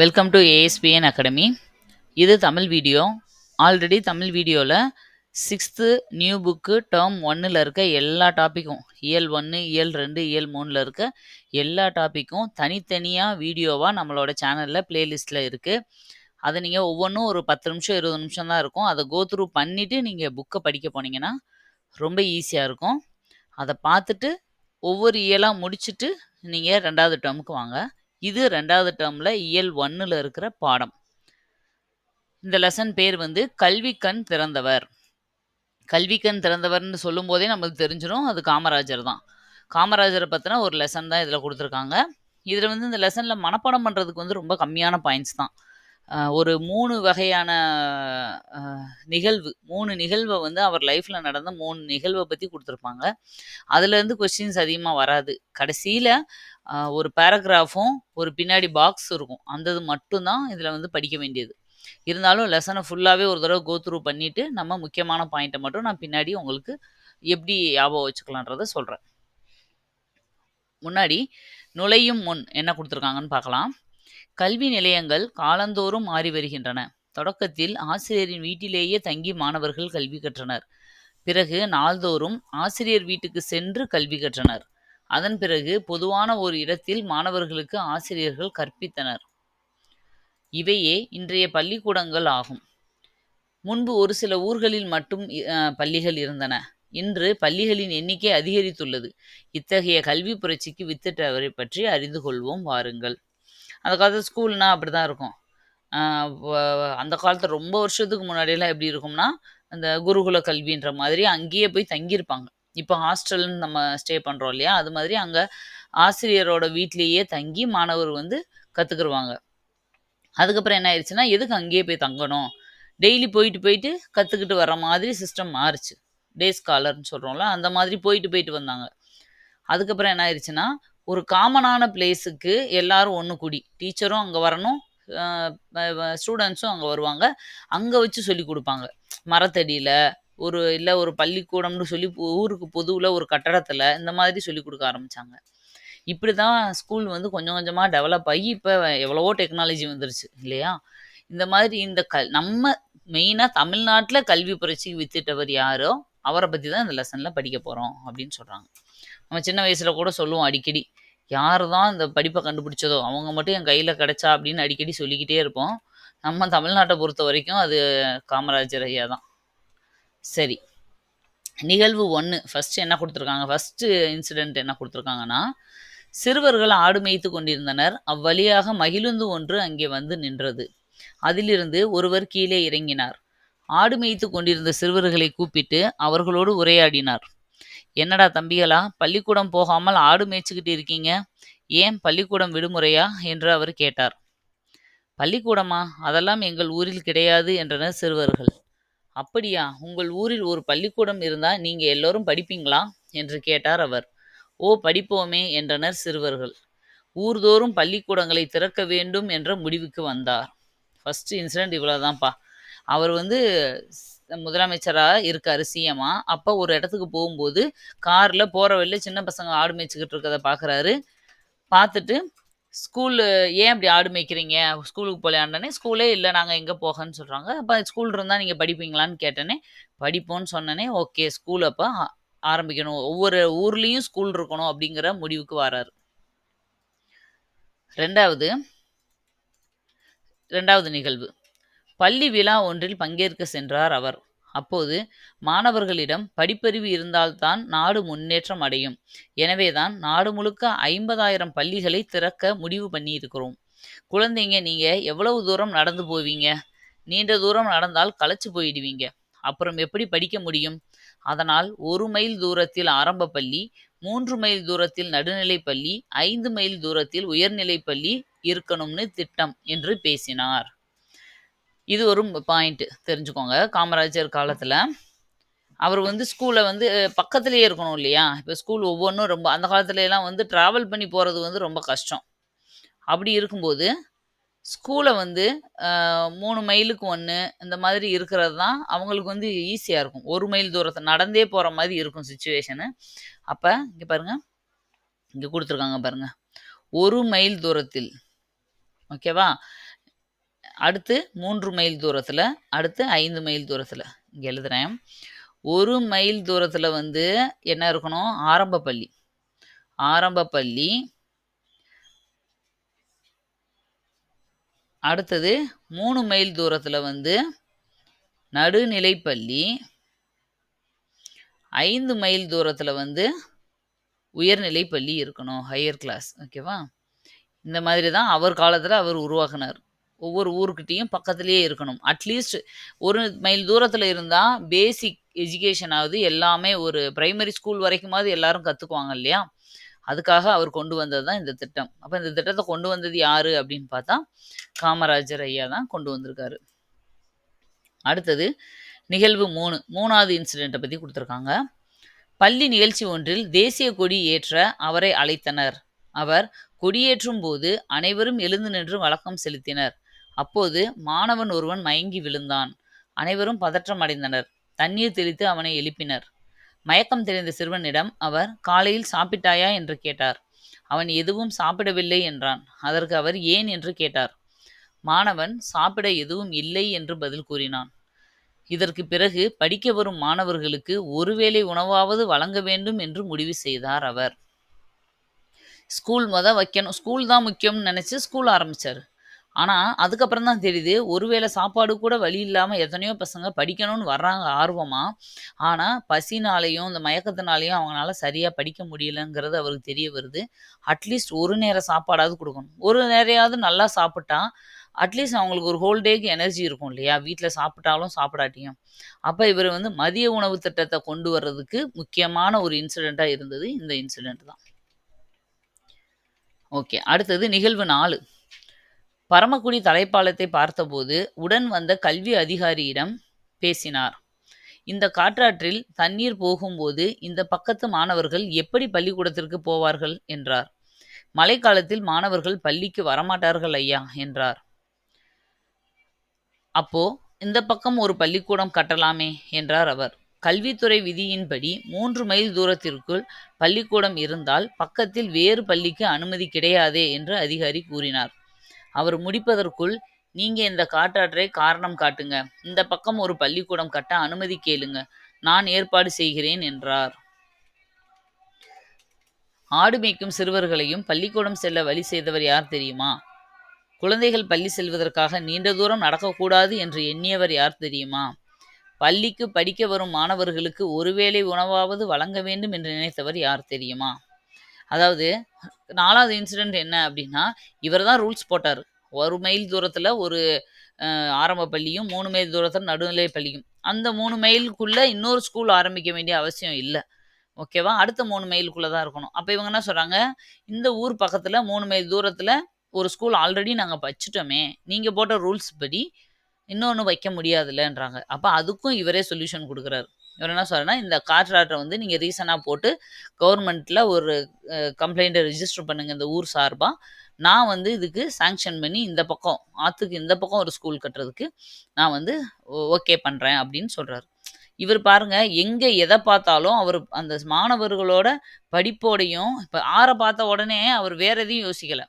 Welcome to ASPN academy இது Tamil video. Already Tamil வீடியோவில் sixth new book term ஒன்னில் இருக்க எல்லா டாப்பிக்கும் இயல் ஒன்று இயல் ரெண்டு இயல் மூணில் இருக்க எல்லா டாப்பிக்கும் தனித்தனியாக வீடியோவாக நம்மளோட சேனலில் ப்ளேலிஸ்ட்டில் இருக்குது அதை நீங்கள் ஒவ்வொன்றும் ஒரு பத்து நிமிஷம் இருபது நிமிஷம் தான் இருக்கும். அதை கோ த்ரூ பண்ணிவிட்டு நீங்கள் புக்கை படிக்க போனீங்கன்னா ரொம்ப ஈஸியாக இருக்கும். அதை பார்த்துட்டு ஒவ்வொரு இயலாக முடிச்சுட்டு நீங்கள் ரெண்டாவது டேர்முக்கு வாங்க. இது ரெண்டாவது டேர்மில் இயல் ஒன்னில் இருக்கிற பாடம். இந்த லெசன் பேர் வந்து கல்வி கண் திறந்தவர். கல்வி கண் திறந்தவர்னு சொல்லும் போதே நமக்கு தெரிஞ்சிடும் அது காமராஜர் தான். காமராஜரை பற்றின ஒரு லெசன் தான் இதில் கொடுத்துருக்காங்க. இதில் வந்து இந்த லெசனில் மனப்பாடம் பண்ணுறதுக்கு வந்து ரொம்ப கம்மியான பாயிண்ட்ஸ் தான். ஒரு மூணு வகையான நிகழ்வு மூணு நிகழ்வை வந்து அவர் லைஃப்பில் நடந்த மூணு நிகழ்வை பற்றி கொடுத்துருப்பாங்க. அதுலேருந்து கொஸ்டின்ஸ் அதிகமாக வராது. கடைசியில் ஒரு பேராகிராஃபும் ஒரு பின்னாடி பாக்ஸ் இருக்கும். அந்தது மட்டும்தான் இதில் வந்து படிக்க வேண்டியது. இருந்தாலும் லெசனை ஃபுல்லாகவே ஒரு தடவை கோத்ரூ பண்ணிவிட்டு நம்ம முக்கியமான பாயிண்ட்டை மட்டும் நான் பின்னாடி உங்களுக்கு எப்படி ஞாபகம் வச்சுக்கலான்றதை சொல்கிறேன் முன்னாடி நுழையும் முன் என்ன கொடுத்துருக்காங்கன்னு பார்க்கலாம். கல்வி நிலையங்கள் காலந்தோறும் மாறி வருகின்றன. தொடக்கத்தில் ஆசிரியரின் வீட்டிலேயே தங்கி மாணவர்கள் கல்வி கற்றனர். பிறகு நாள்தோறும் ஆசிரியர் வீட்டுக்கு சென்று கல்வி கற்றனர். அதன் பிறகு பொதுவான ஒரு இடத்தில் மாணவர்களுக்கு ஆசிரியர்கள் கற்பித்தனர். இவையே இன்றைய பள்ளிக்கூடங்கள் ஆகும். முன்பு ஒரு சில ஊர்களில் மட்டும் பள்ளிகள் இருந்தன. இன்று பள்ளிகளின் எண்ணிக்கை அதிகரித்துள்ளது. இத்தகைய கல்வி புரட்சிக்கு வித்திட்டவரை பற்றி அறிந்து கொள்வோம் வாருங்கள். அந்த காலத்தில் ஸ்கூல்னா அப்படி தான் இருக்கும் அந்த காலத்தில் ரொம்ப வருஷத்துக்கு முன்னாடியெல்லாம் எப்படி இருக்கும்னா அந்த குருகுல கல்வின்ற மாதிரி அங்கேயே போய் தங்கியிருப்பாங்க. இப்போ ஹாஸ்டல்னு நம்ம ஸ்டே பண்ணுறோம் இல்லையா? அது மாதிரி அங்கே ஆசிரியரோட வீட்லேயே தங்கி மாணவர் வந்து கற்றுக்குருவாங்க அதுக்கப்புறம் என்ன ஆயிடுச்சுன்னா எதுக்கு அங்கேயே போய் தங்கணும்? டெய்லி போயிட்டு போயிட்டு கற்றுக்கிட்டு வர மாதிரி சிஸ்டம் மாறுச்சு. டே ஸ்காலர்னு சொல்கிறோம்ல அந்த மாதிரி போயிட்டு போயிட்டு வந்தாங்க. அதுக்கப்புறம் என்ன ஆயிடுச்சுன்னா ஒரு காமனான பிளேஸுக்கு எல்லாரும் ஒன்று கூடி டீச்சரும் அங்கே வரணும் ஸ்டூடெண்ட்ஸும் அங்கே வருவாங்க. அங்கே வச்சு சொல்லி கொடுப்பாங்க. மரத்தடியில் ஒரு இல்லை ஒரு பள்ளிக்கூடம்னு சொல்லி ஊருக்கு பொதுவில் ஒரு கட்டடத்தில் இந்த மாதிரி சொல்லி கொடுக்க ஆரம்பித்தாங்க இப்படி தான் ஸ்கூல் வந்து கொஞ்சம் கொஞ்சமாக டெவலப் ஆகி இப்போ எவ்வளவோ டெக்னாலஜி வந்துருச்சு இல்லையா? இந்த மாதிரி இந்த கல் நம்ம மெயினாக தமிழ்நாட்டில் கல்வி புரட்சிக்கு வித்திட்டவர் யாரோ அவரை பற்றி தான் இந்த லெசனில் படிக்க போகிறோம் அப்படின்னு சொல்கிறாங்க நம்ம சின்ன வயசில் கூட சொல்லுவோம் அடிக்கடி யார் தான் இந்த படிப்பை கண்டுபிடிச்சதோ அவங்க மட்டும் என் கையில் கிடைச்சா? அப்படின்னு அடிக்கடி சொல்லிக்கிட்டே இருப்போம். நம்ம தமிழ்நாட்டை பொறுத்த வரைக்கும் அது காமராஜர் ஐயா தான். சரி. நிகழ்வு ஒன்று ஃபஸ்ட்டு என்ன கொடுத்துருக்காங்க? ஃபஸ்ட்டு இன்சிடெண்ட் என்ன கொடுத்துருக்காங்கன்னா சிறுவர்கள் ஆடு மேய்த்து கொண்டிருந்தனர். அவ்வழியாக மகிழுந்து ஒன்று அங்கே வந்து நின்றது. அதிலிருந்து ஒருவர் கீழே இறங்கினார். ஆடு மேய்த்து கொண்டிருந்த சிறுவர்களை கூப்பிட்டு அவர்களோடு உரையாடினார். என்னடா தம்பிகளா பள்ளிக்கூடம் போகாமல் ஆடு மேய்ச்சிக்கிட்டு இருக்கீங்க? ஏன் பள்ளிக்கூடம் விடுமுறையா? என்று அவர் கேட்டார். பள்ளிக்கூடமா? அதெல்லாம் எங்கள் ஊரில் கிடையாது என்றனர் சிறுவர்கள். அப்படியா? உங்கள் ஊரில் ஒரு பள்ளிக்கூடம் இருந்தால் நீங்கள் எல்லோரும் படிப்பீங்களா? என்று கேட்டார் அவர். ஓ படிப்போமே என்றனர் சிறுவர்கள். ஊர்தோறும் பள்ளிக்கூடங்களை திறக்க வேண்டும் என்ற முடிவுக்கு வந்தார். ஃபர்ஸ்ட் இன்சிடென்ட் இவ்வளோதான்ப்பா அவர் வந்து முதலமைச்சராக இருக்கார் இருக்காரு சிஎம்மா அப்போ ஒரு இடத்துக்கு போகும்போது காரில் போகிற வழியில் சின்ன பசங்க ஆடு மேய்ச்சிக்கிட்டு இருக்கிறத பார்க்குறாரு பார்த்துட்டு ஸ்கூலு ஏன் அப்படி ஆடு மேய்க்கிறீங்க? ஸ்கூலுக்கு போகலையாண்டனே ஸ்கூலே இல்லை நாங்கள் எங்கே போகன்னு சொல்கிறாங்க. அப்போ ஸ்கூல் இருந்தால் நீங்கள் படிப்பீங்களான்னு கேட்டேனே படிப்போன்னு சொன்னனே ஓகே ஸ்கூல் அப்போ ஆ- ஆரம்பிக்கணும். ஒவ்வொரு ஊர்லேயும் ஸ்கூல் இருக்கணும் அப்படிங்கிற முடிவுக்கு வராரு. ரெண்டாவது ரெண்டாவது நிகழ்வு. பள்ளி விழா ஒன்றில் பங்கேற்க சென்றார் அவர். அப்போது மாணவர்களிடம் படிப்பறிவு இருந்தால்தான் நாடு முன்னேற்றம் அடையும். எனவேதான் நாடு முழுக்க ஐம்பதாயிரம் பள்ளிகளை திறக்க முடிவு பண்ணியிருக்கிறோம். குழந்தைங்க நீங்க எவ்வளவு தூரம் நடந்து போவீங்க? நீண்ட தூரம் நடந்தால் களைச்சு போயிடுவீங்க. அப்புறம் எப்படி படிக்க முடியும்? அதனால் ஒரு மைல் தூரத்தில் ஆரம்ப பள்ளி மூன்று மைல் தூரத்தில் நடுநிலை பள்ளி ஐந்து மைல் தூரத்தில் உயர்நிலை பள்ளி இருக்கணும்னு திட்டம் என்று பேசினார். இது ஒரு பாயிண்ட்டு தெரிஞ்சுக்கோங்க. காமராஜர் காலத்தில் அவர் வந்து ஸ்கூலை வந்து பக்கத்துலேயே இருக்கணும் இல்லையா? இப்போ ஸ்கூல் ஒவ்வொன்றும் ரொம்ப அந்த காலத்துலலாம் வந்து ட்ராவல் பண்ணி போகிறது வந்து ரொம்ப கஷ்டம். அப்படி இருக்கும்போது ஸ்கூலை வந்து மூணு மைலுக்கு ஒன்று இந்த மாதிரி இருக்கிறது தான் அவங்களுக்கு வந்து ஈஸியாக இருக்கும். ஒரு மைல் தூரத்தை நடந்தே போகிற மாதிரி இருக்கும் சுச்சுவேஷனு அப்போ இங்கே பாருங்க. இங்கே கொடுத்துருக்காங்க பாருங்க. ஒரு மைல் தூரத்தில் ஓகேவா அடுத்து மூன்று மைல் தூரத்தில் அடுத்து ஐந்து மைல் தூரத்தில். இங்கே எழுதுகிறேன் ஒரு மைல் தூரத்தில் வந்து என்ன இருக்கணும்? ஆரம்ப பள்ளி. ஆரம்ப பள்ளி. அடுத்தது மூணு மைல் தூரத்தில் வந்து நடுநிலைப்பள்ளி ஐந்து மைல் தூரத்தில் வந்து உயர்நிலைப்பள்ளி இருக்கணும் ஹையர் கிளாஸ் ஓகேவா இந்த மாதிரி தான் அவர் காலத்தில் அவர் உருவாக்குனார். ஒவ்வொரு ஊருக்கிட்டேயும் பக்கத்துலேயே இருக்கணும். அட்லீஸ்ட் ஒரு மைல் தூரத்தில் இருந்தால் பேசிக் எஜுகேஷனாவது எல்லாமே ஒரு பிரைமரி ஸ்கூல் வரைக்குமாவது எல்லாரும் கற்றுக்குவாங்க இல்லையா? அதுக்காக அவர் கொண்டு வந்தது தான் இந்த திட்டம். அப்போ இந்த திட்டத்தை கொண்டு வந்தது யார் அப்படின்னு பார்த்தா காமராஜர் ஐயா தான் கொண்டு வந்திருக்காரு. அடுத்தது நிகழ்வு மூணு. மூணாவது இன்சிடெண்ட்டை பற்றி கொடுத்துருக்காங்க. பள்ளி நிகழ்ச்சி ஒன்றில் தேசிய கொடி ஏற்ற அவரை அழைத்தனர். அவர் கொடியேற்றும் போது அனைவரும் எழுந்து நின்று வழக்கம் செலுத்தினர். அப்போது மாணவன் ஒருவன் மயங்கி விழுந்தான். அனைவரும் பதற்றம் அடைந்தனர். தண்ணீர் தெளித்து அவனை எழுப்பினர். மயக்கம் தெரிந்த சிறுவனிடம் அவர் காலையில் சாப்பிட்டாயா? என்று கேட்டார். அவன் எதுவும் சாப்பிடவில்லை என்றான். அதற்கு அவர் ஏன்? என்று கேட்டார். மாணவன் சாப்பிட எதுவும் இல்லை என்று பதில் கூறினான். இதற்கு பிறகு படிக்க வரும் மாணவர்களுக்கு ஒருவேளை உணவாவது வழங்க வேண்டும் என்று முடிவு செய்தார் அவர். ஸ்கூல் முத வைக்கணும். ஸ்கூல் தான் முக்கியம்னு நினச்சி ஸ்கூல் ஆரம்பித்தார் ஆனால் அதுக்கப்புறம் தான் தெரியுது. ஒருவேளை சாப்பாடு கூட வழி இல்லாமல் எத்தனையோ பசங்க படிக்கணும்னு வர்றாங்க ஆர்வமாக ஆனால் பசினாலையும் இந்த மயக்கத்தினாலையும் அவங்களால சரியாக படிக்க முடியலங்கிறது அவருக்கு தெரிய வருது. அட்லீஸ்ட் ஒரு நேரம் சாப்பாடாவது கொடுக்கணும். ஒரு நேரையாவது நல்லா சாப்பிட்டா அட்லீஸ்ட் அவங்களுக்கு ஒரு ஹோல் டேக்கு எனர்ஜி இருக்கும் இல்லையா? வீட்டில் சாப்பிட்டாலும் சாப்பிடாட்டியும். அப்போ இவர் வந்து மதிய உணவு திட்டத்தை கொண்டு வர்றதுக்கு முக்கியமான ஒரு இன்சிடெண்ட்டாக இருந்தது இந்த இன்சிடெண்ட் தான். ஓகே அடுத்தது நிகழ்வு நாலு. பரமக்குடி தலைப்பாலத்தை பார்த்தபோது உடன் வந்த கல்வி அதிகாரியிடம் பேசினார். இந்த காற்றாற்றில் தண்ணீர் போகும்போது இந்த பக்கத்து மாணவர்கள் எப்படி பள்ளிக்கூடத்திற்கு போவார்கள் என்றார். மழைக்காலத்தில் மாணவர்கள் பள்ளிக்கு வரமாட்டார்கள் ஐயா என்றார். அப்போ இந்த பக்கம் ஒரு பள்ளிக்கூடம் கட்டலாமே என்றார் அவர். கல்வித்துறை விதியின்படி மூன்று மைல் தூரத்திற்குள் பள்ளிக்கூடம் இருந்தால் பக்கத்தில் வேறு பள்ளிக்கு அனுமதி கிடையாதே என்று அதிகாரி கூறினார். அவர் முடிப்பதற்குள் நீங்க இந்த காற்றாற்றை காரணம் காட்டுங்க. இந்த பக்கம் ஒரு பள்ளிக்கூடம் கட்ட அனுமதி கேளுங்க. நான் ஏற்பாடு செய்கிறேன் என்றார். ஆடு மேய்க்கும் சிறுவர்களையும் பள்ளிக்கூடம் செல்ல வழி செய்தவர் யார் தெரியுமா? குழந்தைகள் பள்ளி செல்வதற்காக நீண்ட தூரம் நடக்கக்கூடாது என்று எண்ணியவர் யார் தெரியுமா? பள்ளிக்கு படிக்க வரும் மாணவர்களுக்கு ஒருவேளை உணவாவது வழங்க வேண்டும் என்று நினைத்தவர் யார் தெரியுமா? அதாவது நாலாவது இன்சிடெண்ட் என்ன அப்படின்னா இவர் தான் ரூல்ஸ் போட்டார். ஒரு மைல் தூரத்தில் ஒரு ஆரம்ப பள்ளியும் மூணு மைல் தூரத்தில் நடுநிலை பள்ளியும். அந்த மூணு மைலுக்குள்ளே இன்னொரு ஸ்கூல் ஆரம்பிக்க வேண்டிய அவசியம் இல்லை. ஓகேவா அடுத்த மூணு மைலுக்குள்ளே தான் இருக்கணும். அப்போ இவங்க என்ன சொல்கிறாங்க இந்த ஊர் பக்கத்தில் மூணு மைல் தூரத்தில் ஒரு ஸ்கூல் ஆல்ரெடி நாங்கள் வச்சுட்டோமே. நீங்கள் போட்ட ரூல்ஸ் படி இன்னொன்று வைக்க முடியாதுல்லன்றாங்க அப்போ அதுக்கும் இவரே சொல்யூஷன் கொடுக்குறாரு. இவர் என்ன சொல்றேன்னா இந்த காற்றாற்றை வந்து நீங்கள் ரீசனாக போட்டு கவர்மெண்ட்டில் ஒரு கம்ப்ளைண்ட்டை ரிஜிஸ்டர் பண்ணுங்கள் இந்த ஊர் சார்பாக நான் வந்து இதுக்கு சாங்ஷன் பண்ணி இந்த பக்கம் ஆற்றுக்கு இந்த பக்கம் ஒரு ஸ்கூல் கட்டுறதுக்கு நான் வந்து ஓகே பண்ணுறேன் அப்படின்னு சொல்கிறாரு இவர் பாருங்க எங்கே எதை பார்த்தாலும் அவர் அந்த மாணவர்களோட படிப்போடையும் இப்போ ஆறை பார்த்த உடனே அவர் வேற எதையும் யோசிக்கலை.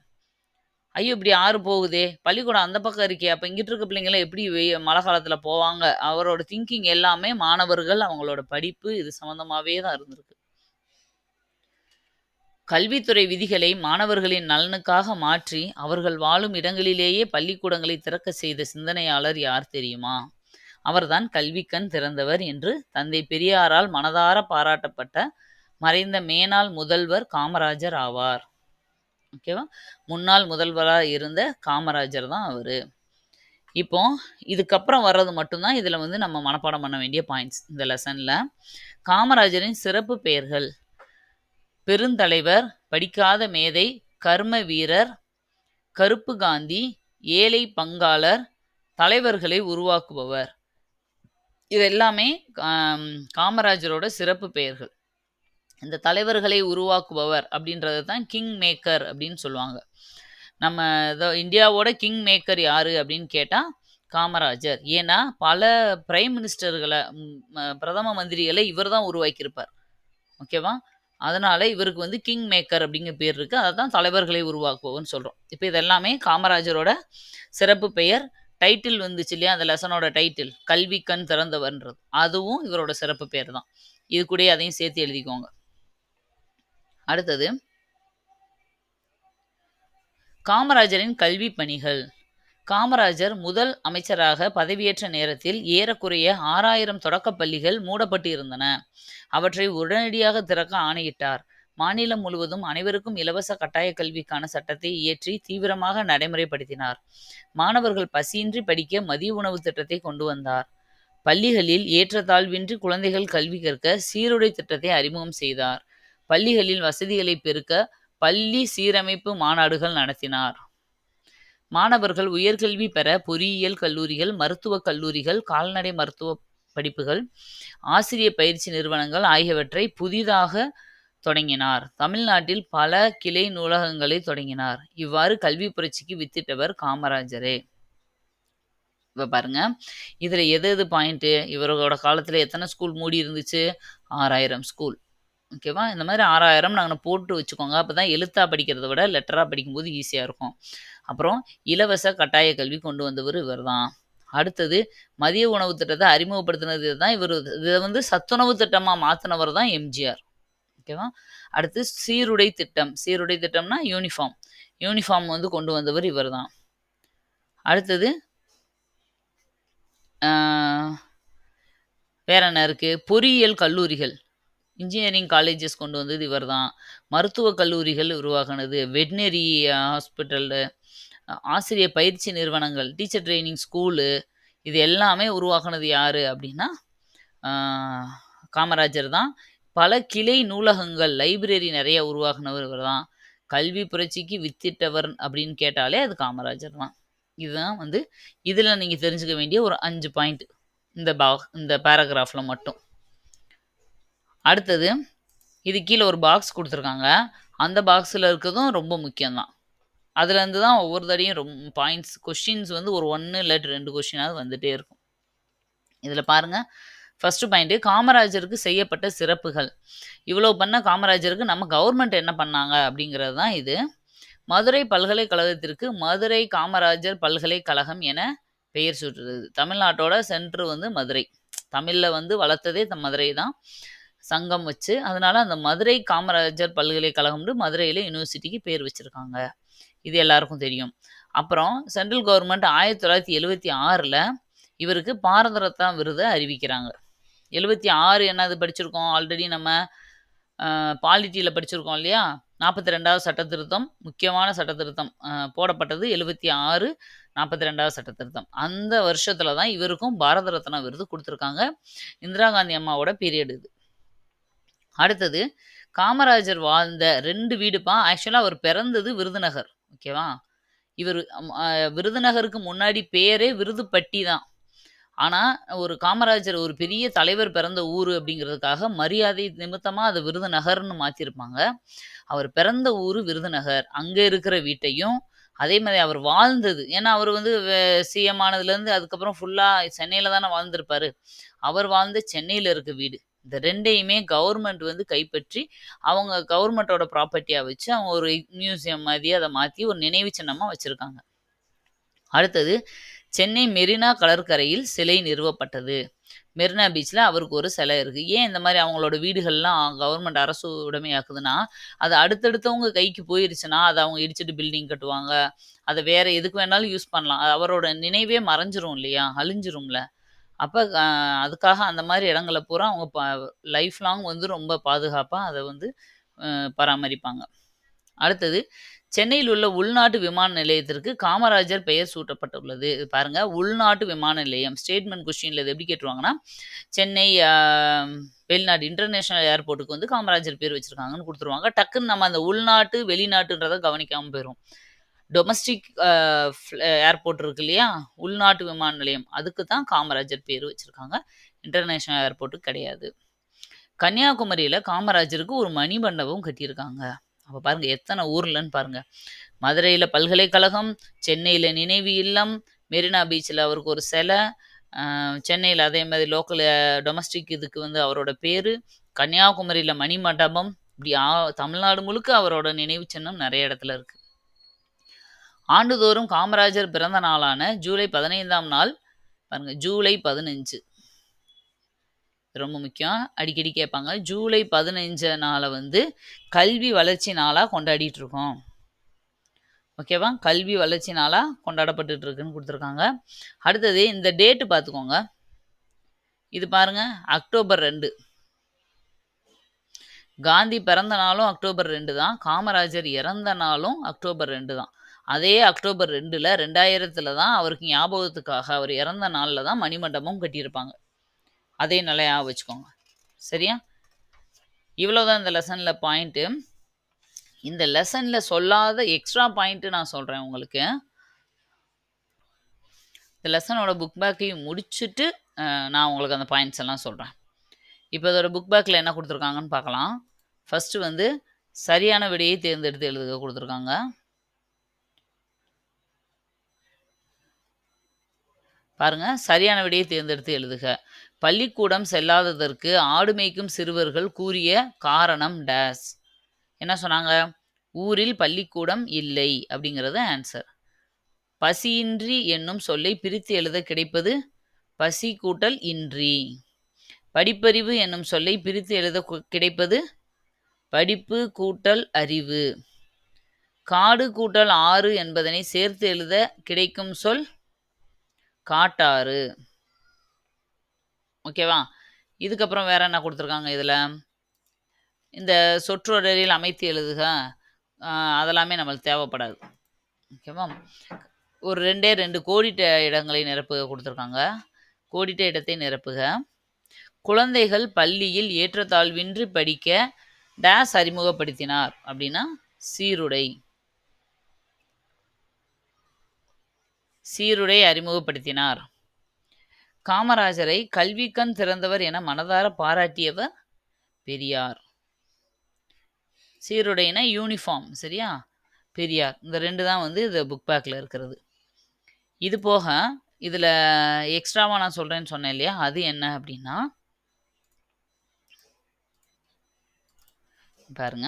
ஐயோ இப்படி ஆறு போகுதே. பள்ளிக்கூடம் அந்த பக்கம் இருக்கே. அப்போ இங்கிட்டு இருக்க பிள்ளைங்களாம் எப்படி வெய் மழை காலத்தில் போவாங்க? அவரோட திங்கிங் எல்லாமே மாணவர்கள் அவங்களோட படிப்பு இது சம்மந்தமாகவே தான் இருந்திருக்கு. கல்வித்துறை விதிகளை மாணவர்களின் நலனுக்காக மாற்றி அவர்கள் வாழும் இடங்களிலேயே பள்ளிக்கூடங்களை திறக்க செய்த சிந்தனையாளர் யார் தெரியுமா? அவர்தான் கல்விக்கண் திறந்தவர் என்று தந்தை பெரியாரால் மனதார பாராட்டப்பட்ட மறைந்த மேனாள் முதல்வர் காமராஜர் ஆவார். ஓகேவா முன்னாள் முதல்வராக இருந்த காமராஜர் தான் அவர். இப்போ இதுக்கப்புறம் வர்றது மட்டும்தான் இதில் வந்து நம்ம மனப்பாடம் பண்ண வேண்டிய பாயிண்ட்ஸ் இந்த லெசனில் காமராஜரின் சிறப்பு பெயர்கள். பெருந்தலைவர் படிக்காத மேதை கர்ம வீரர் கருப்பு காந்தி ஏழை பங்காளர் தலைவர்களை உருவாக்குபவர். இது எல்லாமே காமராஜரோட சிறப்பு பெயர்கள். இந்த தலைவர்களை உருவாக்குபவர் அப்படின்றது தான் கிங் மேக்கர் அப்படின்னு சொல்லுவாங்க. நம்ம இதோ இந்தியாவோட கிங் மேக்கர் யாரு அப்படின்னு கேட்டால் காமராஜர். ஏன்னா பல பிரைம் மினிஸ்டர்களை ம- பிரதம மந்திரிகளை இவர் தான் உருவாக்கியிருப்பார். ஓகேவா அதனால இவருக்கு வந்து கிங் மேக்கர் அப்படிங்கிற பேர் இருக்கு. அதை தான் தலைவர்களை உருவாக்குவோம்னு சொல்கிறோம் இப்போ இதெல்லாமே காமராஜரோட சிறப்பு பெயர். டைட்டில் வந்துச்சு இல்லையா? அந்த லெசனோட டைட்டில் கல்வி கண் திறந்தவர்ன்றது. அதுவும் இவரோட சிறப்பு பேர் தான். இது கூட அதையும் சேர்த்து எழுதிக்கோங்க. அடுத்தது காமராஜரின் கல்வி பணிகள். காமராஜர் முதல் அமைச்சராக பதவியேற்ற நேரத்தில் ஏறக்குறைய ஆறாயிரம் தொடக்கப் பள்ளிகள் மூடப்பட்டு இருந்தன அவற்றை உடனடியாக திறக்க ஆணையிட்டார். மாநிலம் முழுவதும் அனைவருக்கும் இலவச கட்டாய கல்விக்கான சட்டத்தை இயற்றி தீவிரமாக நடைமுறைப்படுத்தினார். மாணவர்கள் பசியின்றி படிக்க மதிய உணவு திட்டத்தை கொண்டு வந்தார். பள்ளிகளில் ஏற்றத்தாழ்வின்றி குழந்தைகள் கல்வி கற்க சீருடை திட்டத்தை அறிமுகம் செய்தார். பள்ளிகளில் வசதிகளை பெருக்க பள்ளி சீரமைப்பு மாநாடுகள் நடத்தினார். மாணவர்கள் உயர்கல்வி பெற பொறியியல் கல்லூரிகள் மருத்துவக் கல்லூரிகள் கால்நடை மருத்துவ படிப்புகள் ஆசிரியர் பயிற்சி நிறுவனங்கள் ஆகியவற்றை புதிதாக தொடங்கினார். தமிழ்நாட்டில் பல கிளை நூலகங்களை தொடங்கினார். இவ்வாறு கல்வி புரட்சிக்கு வித்திட்டவர் காமராஜரே. இப்போ பாருங்க இதில் எது எது பாயிண்ட்டு இவரோட காலத்தில் எத்தனை ஸ்கூல் மூடி இருந்துச்சு ஆறாயிரம் ஸ்கூல் ஓகேவா? இந்த மாதிரி ஆறாயிரம் நாங்கள் போட்டு வச்சுக்கோங்க. அப்போ தான் எழுத்தாக படிக்கிறத விட லெட்டராக படிக்கும்போது ஈஸியாக இருக்கும். அப்புறம் இலவச கட்டாய கல்வி கொண்டு வந்தவர் இவர் தான் அடுத்தது மதிய உணவு திட்டத்தை அறிமுகப்படுத்தினது தான் இவர். இதை வந்து சத்துணவு திட்டமாக மாற்றினவர் தான் எம்ஜிஆர். ஓகேவா? அடுத்து சீருடை திட்டம். சீருடை திட்டம்னா யூனிஃபார்ம் யூனிஃபார்ம் வந்து கொண்டு வந்தவர் இவர் தான் அடுத்தது வேற என்ன இருக்குது பொறியியல் கல்லூரிகள். இன்ஜினியரிங் காலேஜஸ் கொண்டு வந்தது இவர் தான் மருத்துவக் கல்லூரிகள் உருவாகினது வெட்னரி ஹாஸ்பிட்டலு ஆசிரியர் பயிற்சி நிறுவனங்கள் டீச்சர் ட்ரைனிங் ஸ்கூலு இது எல்லாமே உருவாக்குனது யார் அப்படின்னா காமராஜர் தான். பல கிளை நூலகங்கள் லைப்ரரி நிறைய உருவாகினவர் இவர் தான் கல்வி புரட்சிக்கு வித்திட்டவர் அப்படின்னு கேட்டாலே அது காமராஜர் தான். இதுதான் வந்து இதில் நீங்கள் தெரிஞ்சுக்க வேண்டிய ஒரு அஞ்சு பாயிண்ட் இந்த பா இந்த பேராகிராஃபில் மட்டும். அடுத்தது இது கீழே ஒரு பாக்ஸ் கொடுத்துருக்காங்க. அந்த பாக்ஸில் இருக்கிறதும் ரொம்ப முக்கியம்தான். அதுலேருந்து தான் ஒவ்வொரு தடையும் ரொம்ப பாயிண்ட்ஸ் கொஷின்ஸ் வந்து ஒரு ஒன்று இல்லாட்டி ரெண்டு கொஷினாவது வந்துகிட்டே இருக்கும். இதில் பாருங்கள் ஃபஸ்ட்டு பாயிண்ட்டு காமராஜருக்கு செய்யப்பட்ட சிறப்புகள். இவ்வளோ பண்ண காமராஜருக்கு நம்ம கவர்மெண்ட் என்ன பண்ணாங்க அப்படிங்கிறது தான் இது. மதுரை பல்கலைக்கழகத்திற்கு மதுரை காமராஜர் பல்கலைக்கழகம் என பெயர் சுற்றுறது தமிழ்நாட்டோட சென்ட்ரு வந்து மதுரை. தமிழில் வந்து வளர்த்ததே மதுரை தான். சங்கம் வச்சு அதனால அந்த மதுரை காமராஜர் பல்கலைக்கழகம்னு மதுரையில் யூனிவர்சிட்டிக்கு பேர் வச்சுருக்காங்க. இது எல்லாருக்கும் தெரியும். அப்புறம் சென்ட்ரல் கவர்மெண்ட் ஆயிரத்தி தொள்ளாயிரத்தி எழுவத்தி ஆறில் இவருக்கு பாரத ரத்னா விருதை அறிவிக்கிறாங்க. எழுபத்தி ஆறு என்னது படிச்சிருக்கோம்? ஆல்ரெடி நம்ம பாலிட்டியில் படிச்சிருக்கோம் இல்லையா? நாற்பத்தி ரெண்டாவது சட்ட திருத்தம் முக்கியமான சட்ட திருத்தம் போடப்பட்டது எழுபத்தி ஆறு நாற்பத்தி ரெண்டாவது சட்ட திருத்தம் அந்த வருஷத்தில் தான் இவருக்கும் பாரத ரத்னா விருது கொடுத்துருக்காங்க. இந்திரா காந்தி அம்மாவோட பீரியட் இது. அடுத்தது காமராஜர் வாழ்ந்த ரெண்டு வீடுப்பா ஆக்சுவலாக அவர் பிறந்தது விருதுநகர் ஓகேவா இவர் விருதுநகருக்கு முன்னாடி பேரே விருதுப்பட்டி தான். ஆனால் ஒரு காமராஜர் ஒரு பெரிய தலைவர் பிறந்த ஊர் அப்படிங்கிறதுக்காக மரியாதை நிமித்தமாக அதை விருதுநகர்னு மாற்றிருப்பாங்க அவர் பிறந்த ஊர் விருதுநகர் அங்கே இருக்கிற வீட்டையும் அதே மாதிரி அவர் வாழ்ந்தது ஏன்னா அவர் வந்து சிஎம் ஆனதுலேருந்து அதுக்கப்புறம் ஃபுல்லாக சென்னையில் தானே வாழ்ந்திருப்பார். அவர் வாழ்ந்த சென்னையில் இருக்க வீடு. இந்த ரெண்டையுமே கவர்மெண்ட் வந்து கைப்பற்றி அவங்க கவர்மெண்ட்டோட ப்ராப்பர்ட்டியாக வச்சு அவங்க ஒரு மியூசியம் மாதிரி அதை மாற்றி ஒரு நினைவு சின்னமாக வச்சுருக்காங்க. அடுத்தது சென்னை மெரினா கடற்கரையில் சிலை நிறுவப்பட்டது. மெரினா பீச்சில் அவருக்கு ஒரு சிலை இருக்குது ஏன் இந்த மாதிரி அவங்களோட வீடுகள்லாம் கவர்மெண்ட் அரசு உடைமையாக்குதுன்னா அது அடுத்தடுத்தவங்க கைக்கு போயிருச்சுன்னா அதை அவங்க இடிச்சிட்டு பில்டிங் கட்டுவாங்க. அதை வேறு எதுக்கு வேணாலும் யூஸ் பண்ணலாம். அவரோட நினைவே மறைஞ்சிரும் இல்லையா? அழிஞ்சிரும்ல. அப்போ அதுக்காக அந்த மாதிரி இடங்களை பூரா அவங்க ப லைஃப் லாங் வந்து ரொம்ப பாதுகாப்பாக அதை வந்து பராமரிப்பாங்க. அடுத்தது சென்னையில் உள்ள உள்நாட்டு விமான நிலையத்திற்கு காமராஜர் பெயர் சூட்டப்பட்டுள்ளது. பாருங்க உள்நாட்டு விமான நிலையம். ஸ்டேட்மெண்ட் கொஸ்டின்ல இது எப்படி கேட்டுருவாங்கன்னா சென்னை வெளிநாடு இன்டர்நேஷனல் ஏர்போர்ட்டுக்கு வந்து காமராஜர் பேர் வச்சிருக்காங்கன்னு கொடுத்துருவாங்க. டக்குன்னு நம்ம அந்த உள்நாட்டு வெளிநாட்டுன்றதை கவனிக்காமல் போயிடும் டொமஸ்டிக் ஏர்போர்ட் uh, uh, இருக்கு இல்லையா? உள்நாட்டு விமான நிலையம். அதுக்கு தான் காமராஜர் பேர் வச்சுருக்காங்க. இன்டர்நேஷ்னல் ஏர்போர்ட்டு கிடையாது. கன்னியாகுமரியில் காமராஜருக்கு ஒரு மணிமண்டபம் கட்டியிருக்காங்க. அப்போ பாருங்கள் எத்தனை ஊர்லன்னு பாருங்கள் மதுரையில் பல்கலைக்கழகம் சென்னையில் நினைவு இல்லம் மெரினா பீச்சில் அவருக்கு ஒரு சிலை சென்னையில் அதே மாதிரி லோக்கல் டொமஸ்டிக் uh, இதுக்கு வந்து அவரோட பேர். கன்னியாகுமரியில் மணிமண்டபம் இப்படி ஆ தமிழ்நாடு முழுக்க அவரோட நினைவு சின்னம் நிறைய இடத்துல இருக்குது ஆண்டுதோறும் காமராஜர் பிறந்த நாளான ஜூலை பதினைந்தாம் நாள் பாருங்க ஜூலை பதினஞ்சு. ரொம்ப முக்கியம். அடிக்கடி கேட்பாங்க ஜூலை பதினஞ்சு நாளை வந்து கல்வி வளர்ச்சி நாளாக கொண்டாடிட்டு இருக்கோம். ஓகேவா? கல்வி வளர்ச்சி நாளாக கொண்டாடப்பட்டுட்டு இருக்குன்னு கொடுத்துருக்காங்க. அடுத்தது இந்த டேட்டு பார்த்துக்கோங்க. இது பாருங்க அக்டோபர் ரெண்டு. காந்தி பிறந்த நாளும் அக்டோபர் ரெண்டு தான். காமராஜர் இறந்த நாளும் அக்டோபர் ரெண்டு தான். அதே அக்டோபர் ரெண்டில் ரெண்டாயிரத்தில் தான் அவருக்கு ஞாபகத்துக்காக அவர் இறந்த நாளில் தான் மணிமண்டபம் கட்டியிருப்பாங்க. அதே நிலையாக வச்சுக்கோங்க. சரியா? இவ்வளோதான் இந்த லெசனில் பாயிண்ட்டு இந்த லெசனில் சொல்லாத எக்ஸ்ட்ரா பாயிண்ட்டு நான் சொல்கிறேன் உங்களுக்கு. இந்த லெசனோட புக் பேக்கையும் முடிச்சுட்டு நான் உங்களுக்கு அந்த பாயிண்ட்ஸ் எல்லாம் சொல்கிறேன் இப்போ இதோட புக் பேக்கில் என்ன கொடுத்துருக்காங்கன்னு பார்க்கலாம். ஃபஸ்ட்டு வந்து சரியான விடையை தேர்ந்தெடுத்து எழுதுக கொடுத்துருக்காங்க. பாருங்க சரியான விடையை தேர்ந்தெடுத்து எழுதுக. பள்ளிக்கூடம் செல்லாததற்கு ஆடு மேய்க்கும் சிறுவர்கள் கூறிய காரணம் டேஸ். என்ன சொன்னாங்க? ஊரில் பள்ளிக்கூடம் இல்லை அப்படிங்கிறது ஆன்சர் பசியின்றி என்னும் சொல்லை பிரித்து எழுத கிடைப்பது பசி கூட்டல் இன்றி. படிப்பறிவு என்னும் சொல்லை பிரித்து எழுத கிடைப்பது படிப்பு கூட்டல் அறிவு. காடு கூட்டல் ஆறு என்பதனை சேர்த்து எழுத கிடைக்கும் சொல் காட்டாறு. ஓகேவா? இதுக்கப்புறம் வேற என்ன கொடுத்துருக்காங்க இதில்? இந்த சொற்றொடரில் அமைத்து எழுதுக. அதெல்லாமே நம்மளுக்கு தேவைப்படாது. ஓகேவா? ஒரு ரெண்டே ரெண்டு கோடிட்ட இடங்களை நிரப்புக கொடுத்துருக்காங்க. கோடிட்ட இடத்தை நிரப்புக. குழந்தைகள் பள்ளியில் ஏற்றத்தாழ்வின்றி படிக்க டேஸ் அறிமுகப்படுத்தினார். அப்படின்னா சீருடை. சீருடை அறிமுகப்படுத்தினார். காமராஜரை கல்விக்கண் திறந்தவர் என மனதார பாராட்டியவர் பெரியார். சீருடைனா யூனிஃபார்ம் சரியா? பெரியார். இந்த ரெண்டு தான் வந்து இது புக் பேக்கில் இருக்கிறது. இது போக இதில் எக்ஸ்ட்ராவாக நான் சொல்கிறேன்னு சொன்னேன் இல்லையா? அது என்ன அப்படின்னா பாருங்க.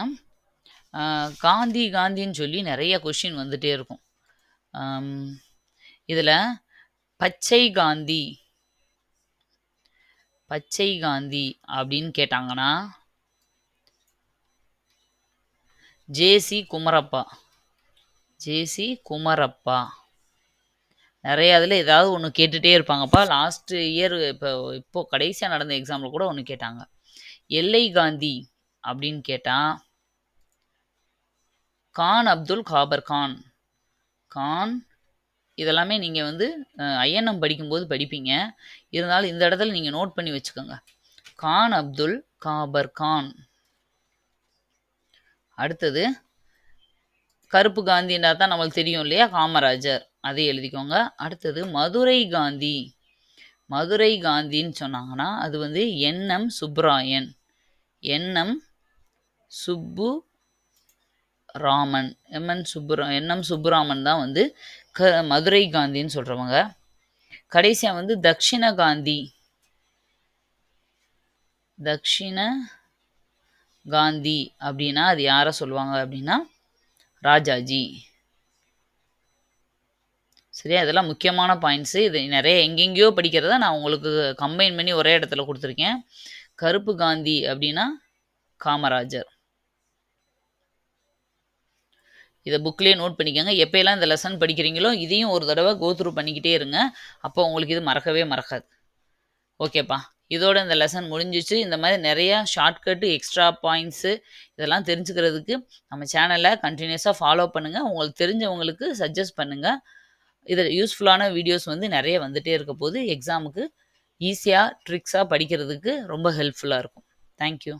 காந்தி காந்தின்னு சொல்லி நிறைய கொஷின் வந்துகிட்டே இருக்கும். இதில் பச்சை காந்தி. பச்சை காந்தி அப்படின்னு கேட்டாங்கன்னா ஜேசி குமரப்பா. ஜேசி குமரப்பா. நிறைய அதில் ஏதாவது ஒன்று கேட்டுகிட்டே இருப்பாங்கப்பா. லாஸ்ட் இயர் இப்போ இப்போ கடைசியாக நடந்த எக்ஸாமில் கூட ஒன்று கேட்டாங்க. எல்லை காந்தி அப்படின்னு கேட்டால் கான் அப்துல் காபர் கான். கான் இதெல்லாமே நீங்கள் வந்து ஐஎன்எம் படிக்கும்போது படிப்பீங்க. இருந்தாலும் இந்த இடத்துல நீங்கள் நோட் பண்ணி வச்சுக்கோங்க. கான் அப்துல் காபர் கான். அடுத்தது கருப்பு காந்தின்னா தான் நம்மளுக்கு தெரியும் இல்லையா? காமராஜர். அதை எழுதிக்கோங்க. அடுத்தது மதுரை காந்தி. மதுரை காந்தின்னு சொன்னாங்கன்னா அது வந்து NM Subrayan NM Subbu Raman. MN சுப்புரா NM Subburaman தான் வந்து க மதுரை காந்தின்னு சொல்கிறவங்க கடைசியாக வந்து தக்ஷிண காந்தி. தக்ஷிண காந்தி அப்படின்னா அது யாரை சொல்லுவாங்க அப்படின்னா ராஜாஜி. சரியா? இதெல்லாம் முக்கியமான பாயிண்ட்ஸு இது நிறைய எங்கெங்கேயோ படிக்கிறத நான் உங்களுக்கு கம்பைன் பண்ணி ஒரே இடத்துல கொடுத்துருக்கேன். கருப்பு காந்தி அப்படின்னா காமராஜர். இதை புக்லேயே நோட் பண்ணிக்கோங்க. எப்போயெல்லாம் இந்த லெசன் படிக்கிறீங்களோ இதையும் ஒரு தடவை கோத்ரூ பண்ணிக்கிட்டே இருங்க. அப்போ உங்களுக்கு இது மறக்கவே மறக்காது. ஓகேப்பா இதோட இந்த லெசன் முடிஞ்சிச்சு. இந்த மாதிரி நிறையா ஷார்ட்கட்டு எக்ஸ்ட்ரா பாயிண்ட்ஸு இதெல்லாம் தெரிஞ்சுக்கிறதுக்கு நம்ம சேனலை கண்டினியூஸாக ஃபாலோ பண்ணுங்கள் உங்களுக்கு தெரிஞ்சவங்களுக்கு சஜஸ்ட் பண்ணுங்கள் இதில் யூஸ்ஃபுல்லான வீடியோஸ் வந்து நிறைய வந்துகிட்டே இருக்க போது எக்ஸாமுக்கு ஈஸியாக ட்ரிக்ஸாக படிக்கிறதுக்கு ரொம்ப ஹெல்ப்ஃபுல்லாக இருக்கும். தேங்க்யூ